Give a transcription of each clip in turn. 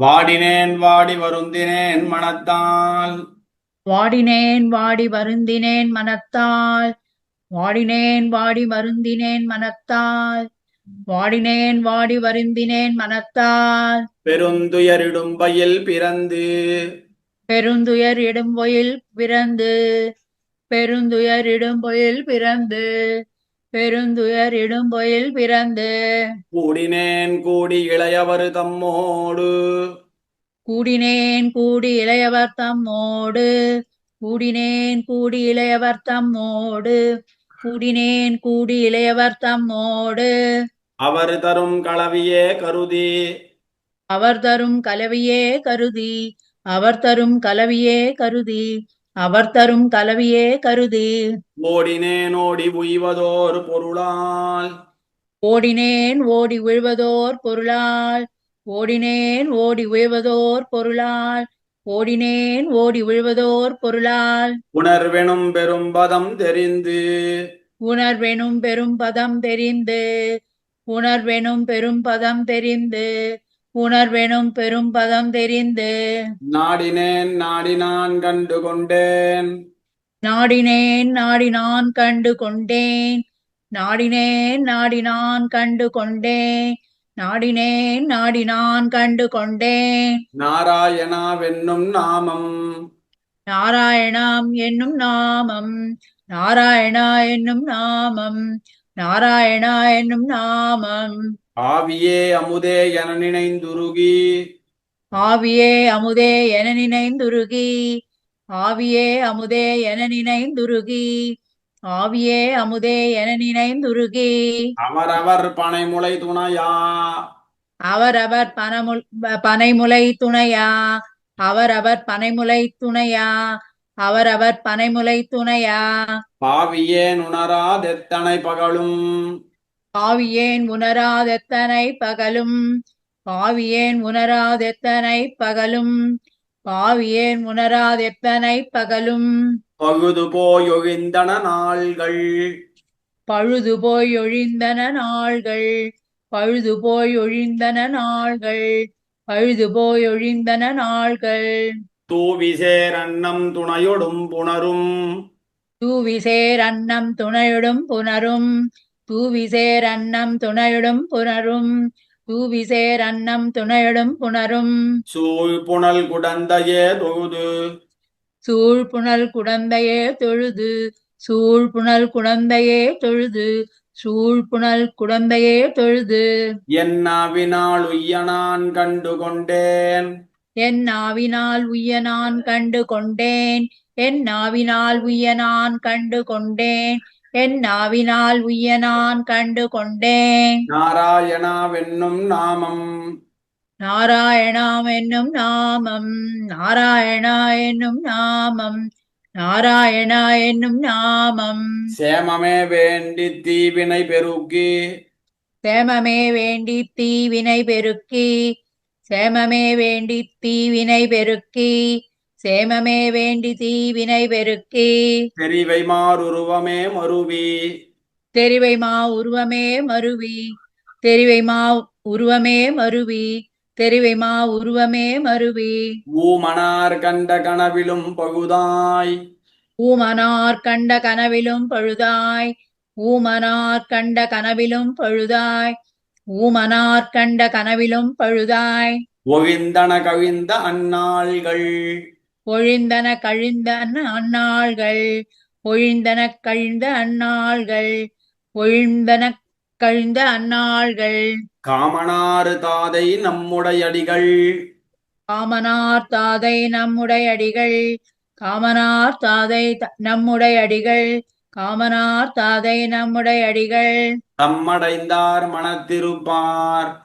வாடினேன் வாடி வருந்தினேன் மனத்தால். வாடினேன் வாடி வருந்தினேன் மனத்தால். வாடினேன் வாடி வருந்தினேன் மனத்தால். வாடினேன் வாடி வருந்தினேன் மனத்தால். பெருந்துயரிடும்பையில் பிறந்து. பெருந்துயர் இடும்பொயில் பிறந்து. பெருந்துயர் இடும்பொயில் பிறந்து. பெருந்துயர் இடும்பொயில் பிறந்து கூடினேன் கூடி இளையவர் தம்மோடு. கூடினேன் கூடி இளையவர் தம்மோடு. கூடினேன் கூடி இளையவர் தம்மோடு. கூடினேன் கூடி இளையவர் தம்மோடு. அவர் தரும் களவியே கருதி. அவர் தரும் கலவியே கருதி. அவர் தரும் கலவியே கருதி. அவர் தரும் கலவியே கருதி. ஓடினேன் ஓடி உய்வதோர் பொருளால். ஓடினேன் ஓடி விழுவதோர் பொருளால். ஓடினேன் ஓடி விழுவதோர் பொருளால். ஓடினேன் ஓடி விழுவதோர் பொருளால். உணர்வெனும் பெரும் பதம் தெரிந்து. உணர்வெனும் பெரும் பதம் தெரிந்து. உணர்வெனும் பெரும் பதம் தெரிந்து. உணர்வெனும் பெரும் பதம் தெரிந்து நாடினேன் நாடி நான் கண்டு கொண்டேன். நாடினேன் நாடி நான் கண்டு கொண்டேன். நாடினேன் நாடி நான் கண்டு கொண்டேன். நாடினேன் நாடி நான் கண்டு கொண்டேன். நாராயணாவென்னும் நாமம். நாராயணாம் என்னும் நாமம். நாராயணா என்னும் நாமம். நாராயணா என்னும் நாமம். ஆவியே அமுதே என நினைந்துருகி. ஆவியே அமுதே என நினைந்துருகி. ஆவியே அமுதே என நினைந்துருகி. ஆவியே அமுதே என நினைந்துருகி. அவரவர் பனைமுளை துணையா. அவரவர் பனமுல் பனைமுலை துணையா. அவரவர் பனைமுலை துணையா. அவரவர் பனைமுலை துணையா. பாவியேன் உணராதெத்தனை பகலும். பாவியேன் உணராதெத்தனை பகலும். பாவியேன் உணராதெத்தனை பகலும். பாவியேன் உணராதெத்தனை பகலும். பகுது போயொழிந்தன நாள்கள். பழுது போய் ஒழிந்தன நாள்கள். பழுது போய் ஒழிந்தன நாள்கள். பழுது போய் ஒழிந்தன நாள்கள். தூவிசேர் அன்னம் துணையொடும் புணரும். தூவிசேர் அன்னம் துணையுடும் புணரும். தூவிசேர் அன்னம் துணையுடும் புணரும் தூவிசேர் அன்னம் துணையுடும் புணரும். சூழ் புனல் குடந்தையே தொகுது சூழ் புனல் குடந்தையே தொழுது சூழ் புனல் குடந்தையே தொழுது சூழ் புனல் குடந்தையே தொழுது. என் நாவினால் உய்ய நான் கண்டு கொண்டேன். என் நாவினால் உய்ய நான் கண்டு கொண்டேன். என் நாவினால் உய்ய நான் கண்டு கொண்டேன். என் நாவினால் உய்ய நான் கண்டு கொண்டேன். நாராயணாவென்னும் நாமம். நாராயணாம் என்னும் நாமம். நாராயணா என்னும் நாமம். நாராயணா என்னும் நாமம். சேமமே வேண்டி தீவினை பெருக்கி. சேமமே வேண்டி தீவினை பெருக்கி. சேமமே வேண்டி தீவினை பெருக்கி. சேமமே வேண்டி தீவினை பெருக்கி தெரிவை மாறுருவமே மருவி. தெரிவை மா உருவமே மருவி தெரிவை மா உருவமே மருவி தெரிவை மா உருவமே மருவி. ஊமனார் கண்ட கனவிலும் பகுதாய் ஊமனார் கண்ட கனவிலும் பழுதாய் ஊமனார் கண்ட கனவிலும் பழுதாய் ஊமனார் கண்ட கனவிலும் பழுதாய். ஒழிந்தன கவிழ்ந்த அந்நாள்கள். ஒழிந்தன கழிந்த அந்நாள்கள் ஒழிந்தன கழிந்த அந்நாள்கள் ஒழிந்தன கழிந்த அந்நாள்கள். காமனாறு தாதை நம்முடையடிகள் காமனார் தாதை நம்முடைய அடிகள். காமனார் தாதை த- நம்முடைய அடிகள். காமனார் தாதை நம்முடைய அடிகள். தம்மடைந்தார் மனத்திருப்பார்.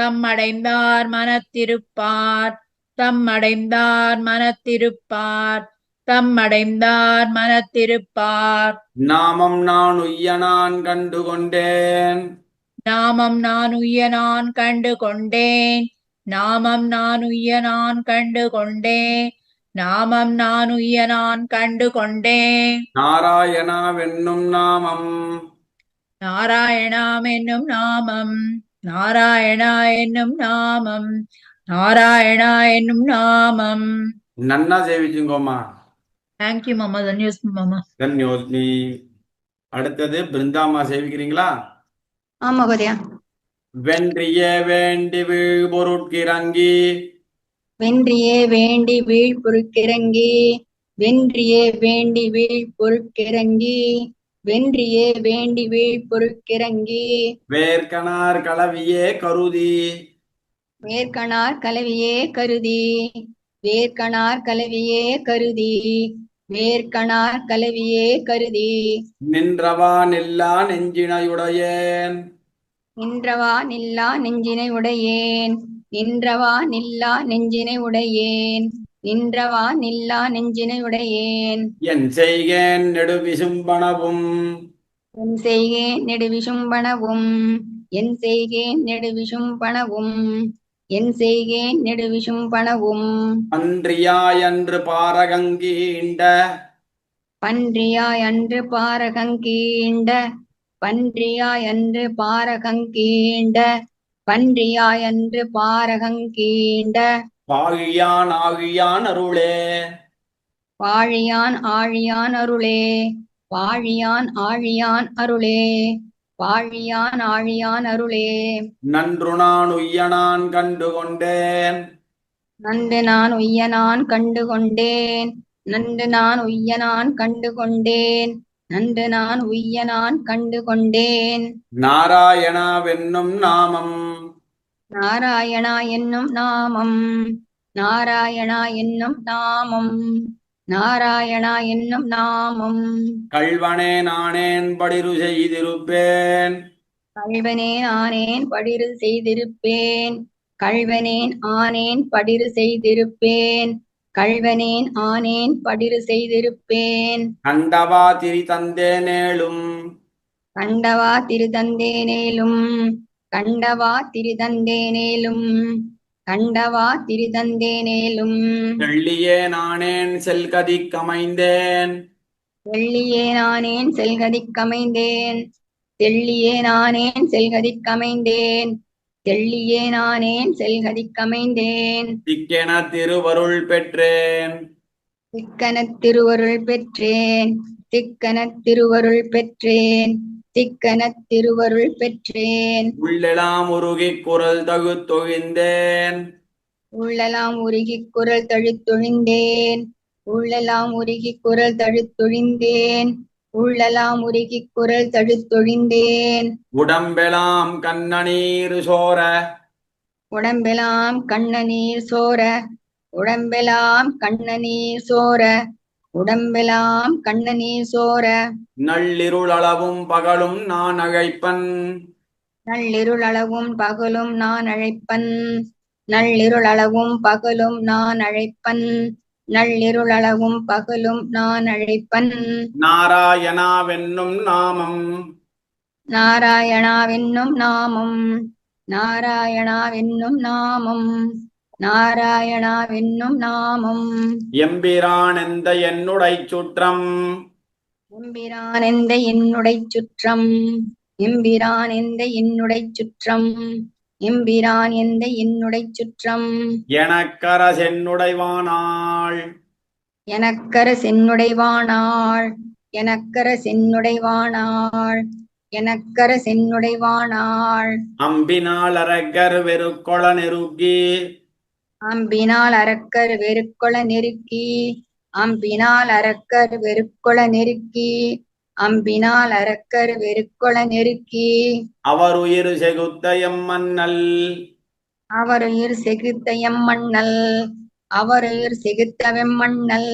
தம்மடைந்தார் மனத்திருப்பார். தம்மடைந்தார் மனத்திருப்பார் தம்மடைந்தார் மனத்திருப்பார். நாமம் நான் உய்ய நான் கண்டு கொண்டேன். நாமம் நான் உய்ய நான் கண்டு கொண்டேன். நாமம் நான் உய்ய நான் கண்டு கொண்டேன். நாமம் நான் உய்ய நான் கண்டு கொண்டேன். நாராயணாவென்னும் நாமம். நாராயணாம் என்னும் நாமம். நாராயணா என்னும் நாமம். நாராயணா என்னும் நாமம். நன்னா சேவிச்சுங்கோமா தேங்க்யூ மாமா. தன்யோஸ்மி மாமா. தன்யோஸ்மி அடுத்தது பிருந்தாமா சேவிக்கிறீங்களா? ஆமா மகோதயா வென்றிய வேண்டி வீழ் பொருட்கிறங்கி வென்றியே வேண்டி வீழ் பொருட்கிறங்கி வென்றியே வேண்டி வீழ் பொருட்கிறங்கி வென்றியே வேண்டி வீழ் பொருட்கிறங்கி வேர்க்கனார் கலவியே கருதி. வேர்க்கணார் கலவியே கருதி. வேர்க்கணார் கலவியே கருதி. வேர்க்கணார் கலவியே கருதி. நின்றவா நில்லா நெஞ்சினையுடையேன். நின்றவா நில்லா நெஞ்சினை உடையேன் நின்றவா நில்லா நெஞ்சினை உடையேன் நின்றவா நில்லா நெஞ்சினை உடையேன் என் செய்கேன் நெடுவிசும்பனவும். என் செய்கேன் நெடுவிசும்பனவும். என் செய்கேன் நெடுவிசும்பனவும். என் செய்கேன் நெடுவிசும்பனவும் அன்றியாயன்று பாரகங்கீண்ட. பன்றியாய் அன்று பாரகங்கீண்ட. பன்றியாய் அன்று பாரகங்கீண்ட. பன்றியாய் அன்று பாரகங்கீண்ட. பாகியான் ஆகியான் அருளே. வாழியான் ஆழியான் அருளே. வாழியான் ஆழியான் அருளே. வாழியான் ஆழியான் அருளே. நன்று நான் உய்யனான் கண்டு கொண்டேன் நன்று நான் உய்யனான் கண்டு கொண்டேன் நன்று நான் உய்யனான் கண்டு கொண்டேன் நன்று நான் உய்யனான் கண்டு கொண்டேன் நாராயணாவென்னும் நாமம். நாராயணா என்னும் நாமம். நாராயணா என்னும் நாமம். நாராயணா என்னும் நாமம். கள்வனே நானேன் படிரு செய்திருப்பேன். கள்வனேன் ஆனேன் படிறு செய்திருப்பேன். கள்வனேன் ஆனேன் படிறு செய்திருப்பேன். கள்வனேன் ஆனேன் படிறு செய்திருப்பேன். கண்டவா திரி தந்தேனேளும் கண்டவா திருதந்தேனேலும் கண்டவா திருதந்தேனேலும் கண்டவா திருதந்தேனேலும் வெள்ளியே நானேன் செல்கதி கமைந்தேன். வெள்ளியே நானேன் செல்கதிக்கமைந்தேன் தெள்ளியே நானேன் செல்கதிக்கமைந்தேன் தெள்ளியே நானேன் செல்கதிக்கமைந்தேன் திக்கென திருவருள் பெற்றேன். திக்கனத் திருவருள் பெற்றேன். திக்கனத் திருவருள் பெற்றேன். திக்கனத் திருவருள் பெற்றேன். உள்ளெலாம் உருகிக் குரல் தகுத்தொழிந்தேன் உள்ளலாம் உருகிக் குரல் தழுத்தொழிந்தேன் உள்ளலாம் உருகிக் குரல் தழுத்தொழிந்தேன் உள்ளலாம் உருகிக் குரல் தழுத்தொழிந்தேன் உடம்பெலாம் கண்ணநீர் சோர. உடம்பெலாம் கண்ணநீர் சோர. உடம்பெலாம் கண்ணநீர் சோர. உடம்பெலாம் கண்ணநீர் சோர. நள்ளிருள் அளவும் பகலும் நான் அழைப்பன். நள்ளிருளளவும் பகலும் நான் அழைப்பன். நள்ளிருளளவும் பகலும் நான் அழைப்பன். நள்ளிருளளவும் பகலும் நான் அழைப்பன். நாராயணாவென்னும் நாமம். நாராயணாவென்னும் நாமம். நாராயணாவென்னும் நாமம். நாராயணாவென்னும் நாமம். எம்பிரான் எந்த என்னுடை சுற்றம்? எம்பிரான் எந்த என்னுடை சுற்றம்? எம்பிரான் எந்த என்னுடை சுற்றம்? எம்பிரான் எந்த என்னுடை சுற்றம்? எனக்கர சென்னுடைவானாள் எனக்கர சென்னுடைவானாள் எனக்கர சென்னுடைவானாள் எனக்கர சென்னுடைவானாள் அம்பினால் அரக்கர் வெறுக்கொள நெருக்கி அம்பினால் அரக்கர் வெறுக்கொள நெருக்கி அம்பினால் அரக்கர் வெறுக்கொள நெருக்கி அம்பினால் அரக்கர் வெறுக்கொள நெருக்கி. அவர் உயிர் செகுத்த எம்மன்னல் அவருயிர் செகுத்த எம்மண்ணல். அவருயிர் செகுத்த வெம்மண்ணல்.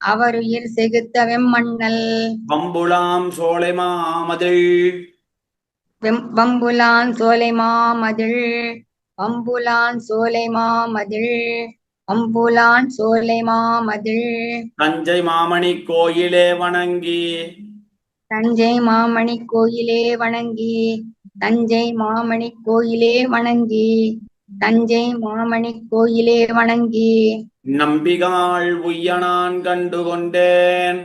அவருயிர் செகுத்த வெம்மண்ணல். பம்புலாம் சோலை மாமதில் வெம் வம்புலான் சோலை மாமதில் வம்புலான் சோலை மாமதில் வம்புலான் சோலை மாமதில். தஞ்சை மாமணி கோயிலே வணங்கி. தஞ்சை மாமணி கோயிலே வணங்கி தஞ்சை மாமணி கோயிலே வணங்கி தஞ்சை மாமணி கோயிலே வணங்கி. நம்பிகாள் உய்யனான் கண்டு கொண்டேன்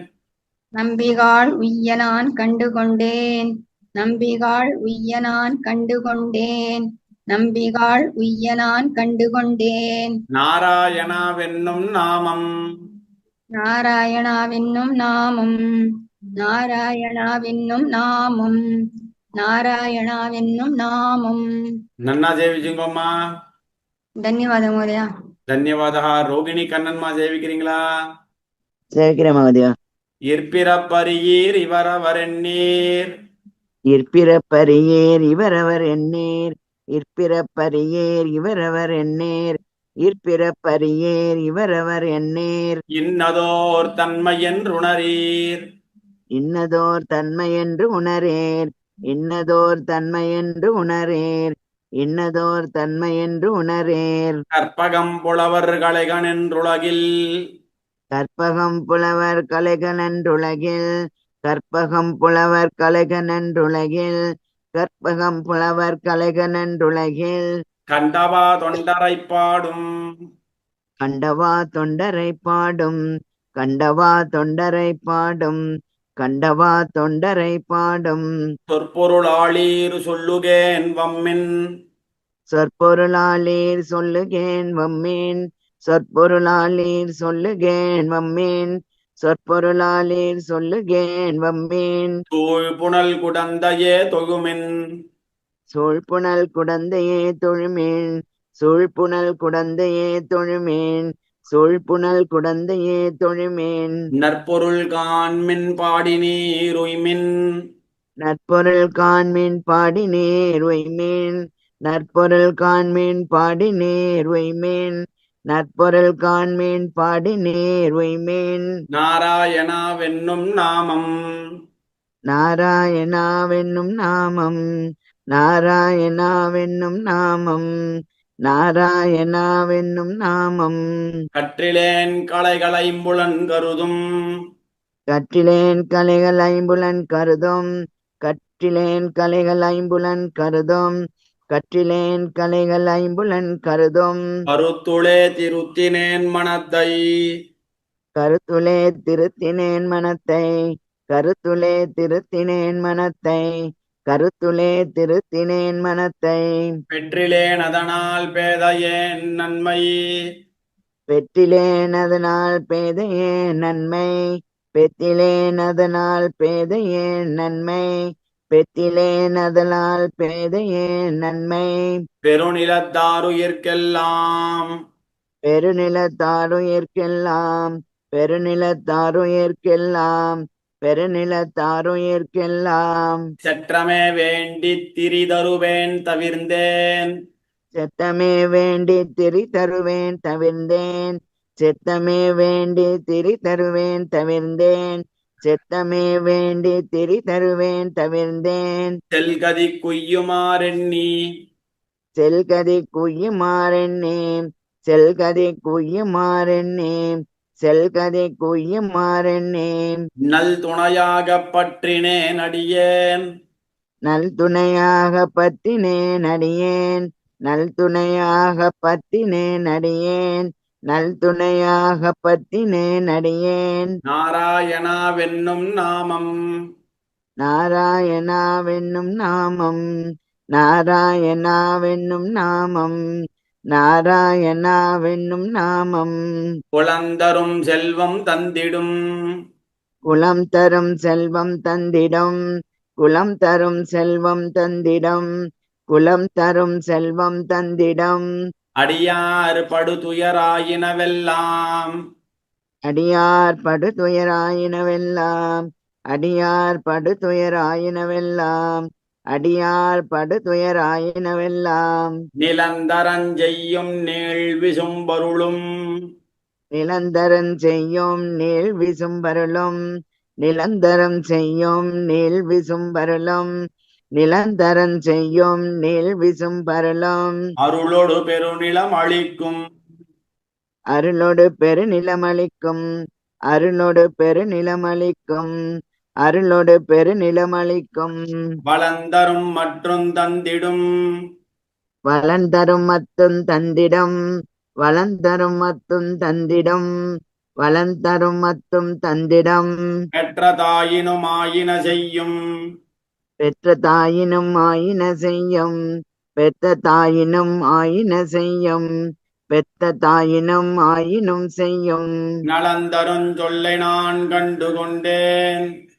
நம்பிகாள் உய்யனான் கண்டு கொண்டேன் நம்பிகாள் உய்யனான் கண்டு கொண்டேன் நம்பிகாள் உய்ய நான் கண்டு கொண்டேன் நாராயணாவென்னும் நாமம் நாராயணாவென்னும் நாமம் நாராயணாவென்னும் நாமம் நாராயணாவென்னும் நாமம் நன்னா சேவிச்சுங்கம்மா ಧನ್ಯವಾದ ಮಹೋದಯ தன்யவாதா ரோகிணி கண்ணன்மா சேவிக்கிறீங்களா சேவிக்கிறேன் மகோதயா இற்பிறப்பரியீர் இவரவரென்னீர் இற்பிறப்பரியேர் இவரவர் எண்ணீர் இற்பிறப்பரியேர் இவரவர் எண்ணீர். இற்பிறப்பரியேர் இவரவர் எண்ணீர். இன்னதோர் தன்மையென்றுணரீர் இன்னதோர் தன்மை என்று உணரேர். இன்னதோர் தன்மை என்று உணரேர். இன்னதோர் தன்மை என்று உணரேர். கற்பகம் புலவர் கலைகனென்றுலகில் கற்பகம் புலவர் கலைகனன்றுலகில் கற்பகம் புலவர் கலைகனன்றுலகில் கற்பகம் புலவர் கலைகனன்றுலகில் கண்டவா தொண்டரைப் பாடும். கண்டவா தொண்டரை பாடும். கண்டவா தொண்டரை பாடும். கண்டவா தொண்டரை பாடும். சொற்பொருளாளீர் சொல்லுகேன் வம்மின். சொற்பொருளாளீர் சொல்லுகேன் வம்மீன். சொற்பொருளாளீர் சொல்லுகேன் வம்மீன். சொற்பொருளாளீர் சொல்லுகேன் வம்மீன் தூள் புனல் குடந்தையே தொகுமின் சூழ்புணல் குடந்தையே தொழுமேன். சூழ்புணல் குடந்தையே தொழுமேன். சூழ்புணல் குடந்தையே தொழுமேன். நற்பொருள் காண்மின் பாடினீர் உய்மின். நற்பொருள் காண்மீன் பாடினேர் ஒய்மீன் நற்பொருள் காண்மீன் பாடினேர் ஒய்மீன் நற்பொருள் காண்மீன் பாடினேர் ஒய்மீன் நாராயணாவென்னும் நாமம். நாராயணாவென்னும் நாமம். நாராயணாவென்னும் நாமம். நாராயணாவென்னும் நாமம். கற்றிலேன் கலைகளைம்புலன் கருதும். கற்றிலேன் கலைகள் ஐம்புலன் கருதும். கற்றிலேன் கலைகள் ஐம்புலன் கருதும். கற்றிலேன் கலைகள் ஐம்புலன் கருதும். கருத்துளே திருத்தினேன் மனத்தை. கருத்துளே திருத்தினேன் மனத்தை. கருத்துளே திருத்தினேன் மனத்தை. கருத்துளே திருத்தினேன் மனத்தை. பெற்றிலேன் அதனால் பேதையேன் நன்மை. பெற்றிலேன் அதனால் பேதையே நன்மை. பெற்றிலேன் அதனால் பேதையே நன்மை. பெற்றிலேன் அதனால் பேதையே நன்மை. பெருநிலத்தாருயிர்க்கெல்லாம். பெருநிலத்தாருயிர்க்கெல்லாம். பெருநிலத்தாருயிர்க்கெல்லாம். பெருநிலத்தாருயிர்க்கெல்லாம். செற்றமே வேண்டித் திரிதருவேன் தவிர்ந்தேன். செத்தமே வேண்டி திரி தருவேன் தவிர்ந்தேன். செத்தமே வேண்டி திரி தருவேன் தவிர்ந்தேன். செத்தமே வேண்டி திரி தருவேன் தவிர்ந்தேன். செல்கதி குய்யுமாறெண்ணி செல்கதி குய்யுமாறெண்ணே செல்கதி குய்யுமாறெண்ணே செல்கதி குய்யுமாறெண்ணே நல் துணையாகப் பற்றினேன் அடியேன். நல் துணையாக பற்றினேன் அடியேன். நல் துணையாக பற்றினேன் அடியேன். நல் துணையாக பற்றினேன் அடியேன் நாராயணாவென்னும் நாமம். நாராயணாவென்னும் நாமம். நாராயணாவென்னும் நாமம். நாராயணாவென்னும் நாமம். குளந்தரும் செல்வம் தந்திடும். குலம் தரும் செல்வம் தந்திடம். குலம் தரும் செல்வம் தந்திடம். குலம் தரும் செல்வம் தந்திடம். அடியார் படுதுயராயினவெல்லாம் அடியார் படுதுயராயினவெல்லாம் அடியார் படுதுயராயினவெல்லாம் அடியார் படுதுயராயினவெல்லாம் நிலந்தரஞ்செய்யும் நீள் விசும்பருளும் நிலந்தரன் செய்யும் நீள் விசும்பருளும் நிலந்தரம் செய்யும் நீள் விசும்பருளும் நிலந்தரன் செய்யும் நீள் விசும்பருளும் அருளொடு பெருநிலம் அளிக்கும். அருளோடு பெருநிலமளிக்கும் அருளோடு பெருநிலமளிக்கும் அருளோடு பெருநிலமளிக்கும் வளந்தரும் மற்றும் தந்திடும். வளந்தரும் மத்தும் தந்திடம். வளந்தரும் மத்தும் தந்திடம். வளந்தரும் மத்தும் தந்திடம். பெற்ற தாயினும் ஆயின செய்யும். பெற்ற தாயினும் ஆயின செய்யும். பெத்த தாயினும் ஆயின செய்யும். பெத்த தாயினும் ஆயினும் செய்யும். நலந்தருஞ் சொல்லை நான் கண்டு கொண்டேன்.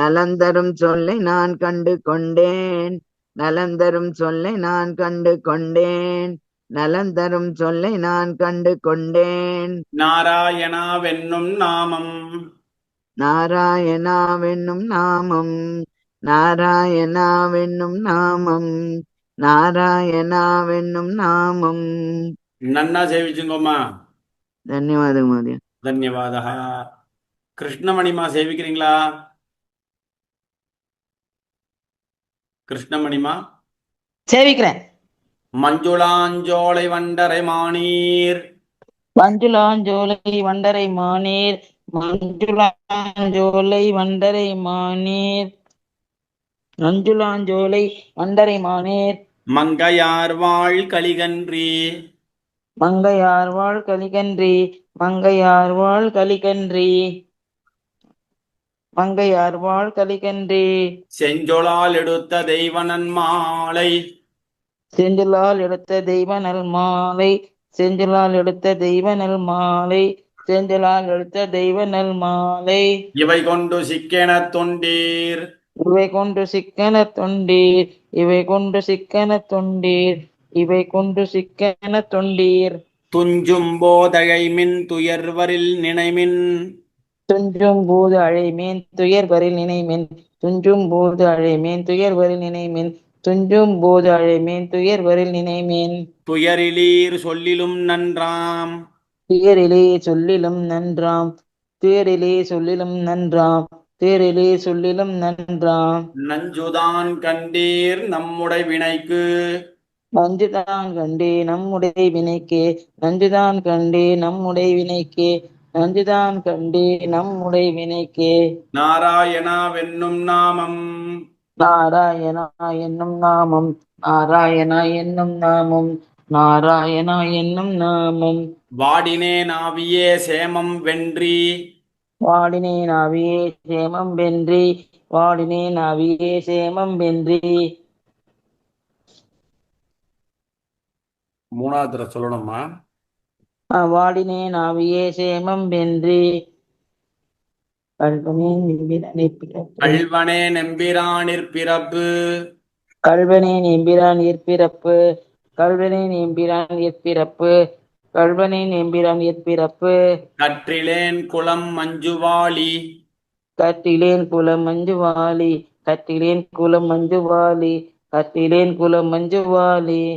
நலந்தரும் சொல்லை நான் கண்டு கொண்டேன். நலந்தரும் சொல்லை நான் கண்டு கொண்டேன். நலந்தரும் சொல்லை நான் கண்டு கொண்டேன். நாராயணாவென்னும் நாமம். நாராயணாவென்னும் நாமம். நாராயணாவென்னும் நாமம் நாராயணாவென்னும் நாமம். నన్నా సేవించుకోమ్మా தன்யவாதம் మహోదయ ధన్యవాద கிருஷ்ணமணிமா சேவிக்கிறீங்களா? கிருஷ்ணமணிமா சேவிக்கிறேன். மஞ்சுளாஞ்சோலை வண்டரை மானீர். மஞ்சுளாஞ்சோலை வண்டரை மானீர் மஞ்சுளாஞ்சோலை வண்டரை மானீர். மஞ்சுளாஞ்சோலை வண்டரை மானீர் மங்கையார் வாழ் கலிகன்றி. மங்கையார் வாழ் கலிகன்றி மங்கையார் வாழ் கலிகன்றி. மங்கையார் வாழ் கலிகன்றி. செஞ்சொலால் எடுத்த தெய்வனன் மாலை. செஞ்சுலால் எடுத்த தெய்வ நல் மாலை. செஞ்சுலால் எடுத்த தெய்வ நல் மாலை. செஞ்சுலால் எடுத்த தெய்வ நல் மாலை. இவை கொண்டு சிக்கென தொண்டீர். இவை கொண்டு சிக்கன தொண்டீர். இவை கொண்டு சிக்கன தொண்டீர். இவை கொண்டு சிக்கன தொண்டீர். துஞ்சும் போதகை மின் துயர்வரில் நினைமின். துஞ்சும் போது அழைமேன் துயர்வரில் நினைமேன். துஞ்சும் போது அழைமேன் துயர்வரில் நினைமேன். துஞ்சும் போது அழைமேன் துயர்வரில் நினைமேன். துயரிலீர் சொல்லிலும் நன்றாம். துயரிலே சொல்லிலும் நன்றாம். துயரிலே சொல்லிலும் நன்றாம். துயரிலே சொல்லிலும் நன்றாம் நஞ்சுதான் கண்டீர் நம்முடைய வினைக்கு. நஞ்சுதான் கண்டே நம்முடைய வினைக்கே. நஞ்சுதான் கண்டே நம்முடைய வினைக்கே. நஞ்சுதான் கண்டே நம்முடைய வினைக்கே. நாராயணாவென்னும் நாமம். நாராயணா என்னும் நாமம். நாராயணா என்னும் நாமம். நாராயணா என்னும் நாமம். வாடினே நாவியே சேமம் வென்றி. வாடினே நாவியே சேமம் வென்றி வாடினே நாவியே சேமம் வென்றி. மூணாவது சொல்லணுமா? ஆ, வாடினே நாவியே சேமம் வென்றி. கல்வனே நெம்பிரானிற் பிறப்பு கல்வனே நெம்பிரான் இற்பிறப்பு கல்வனே நெம்பிரான் இற்பிறப்பு கல்வனே நெம்பிரான் இற்பிறப்பு கற்றிலேன் குளம் மஞ்சுவாளி கட்டிலேன் குலம் மஞ்சுவாலி. கட்டிலேன் குலம் மஞ்சுவாலி. கட்டிலேன் குலம் மஞ்சுவாலி.